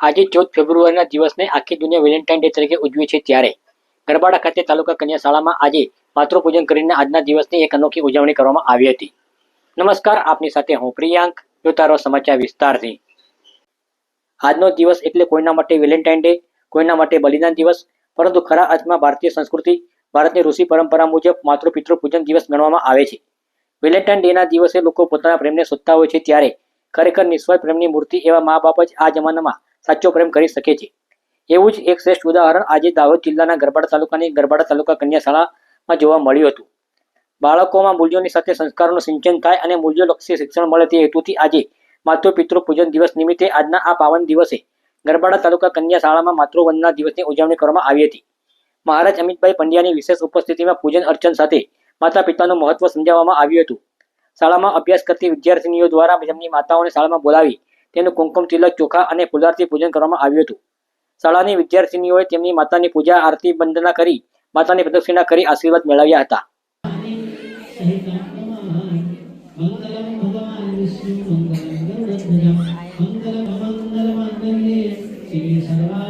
આજે ચૌદ ફેબ્રુઆરીના દિવસને આખી દુનિયા વેલેન્ટાઇન ડે તરીકે ઉજવે છે ત્યારે. ગરબાડા ખાતે તાલુકા કન્યા શાળામાં આજે માતૃપૂજન કરીને આજના દિવસની એક અનોખી ઉજવણી કરવામાં આવી હતી. નમસ્કાર, આપની સાથે હું પ્રિયાંક જોતા રહો સમાચાર વિસ્તારથી. આજનો દિવસ એટલે કોઈના માટે વેલેન્ટાઇન ડે, કોઈના માટે બલિદાન દિવસ, પરંતુ ખરા અર્થમાં ભારતીય સંસ્કૃતિ, ભારતની ઋષિ પરંપરા મુજબ માતૃ પિતૃ પૂજન દિવસ ગણવામાં આવે છે. વેલેન્ટાઇન ડેના દિવસે લોકો પોતાના પ્રેમને શોધતા હોય છે ત્યારે ખરેખર નિસ્વાર્થ પ્રેમની મૂર્તિ એવા મા બાપ જ આ જમાનામાં સાચો પ્રેમ કરી શકે છે. એવું જ એક શ્રેષ્ઠ ઉદાહરણ આજે દાહોદ જિલ્લાના ગરબાડા તાલુકાની ગરબાડા તાલુકા કન્યા શાળામાં જોવા મળ્યું હતું. બાળકોમાં મૂલ્યોની સાથે સંસ્કારોનું સિંચન થાય અને મૂલ્યોલક્ષી શિક્ષણ મળે તે હેતુથી આજે માતૃ પિતૃ પૂજન દિવસ નિમિત્તે આજના આ પાવન દિવસે ગરબાડા તાલુકા કન્યા શાળામાં માતૃવંદના દિવસની ઉજવણી કરવામાં આવી હતી. મહારાજ અમિતભાઈ પંડ્યાની વિશેષ ઉપસ્થિતિમાં પૂજન અર્ચન સાથે માતા પિતાનું મહત્વ સમજાવવામાં આવ્યું હતું. શાળામાં અભ્યાસ કરતી વિદ્યાર્થીનીઓ દ્વારા તેમની માતાઓને શાળામાં બોલાવી તેનું કુમકુમ તિલક ચોખા અને ફુલારથી પૂજન કરવામાં આવ્યું હતું. શાળાની વિદ્યાર્થીનીઓએ તેમની માતાની પૂજા આરતી વંદના કરી, માતાની પ્રદક્ષિણા કરી, આશીર્વાદ મેળવ્યા હતા. શ્રી સર્વા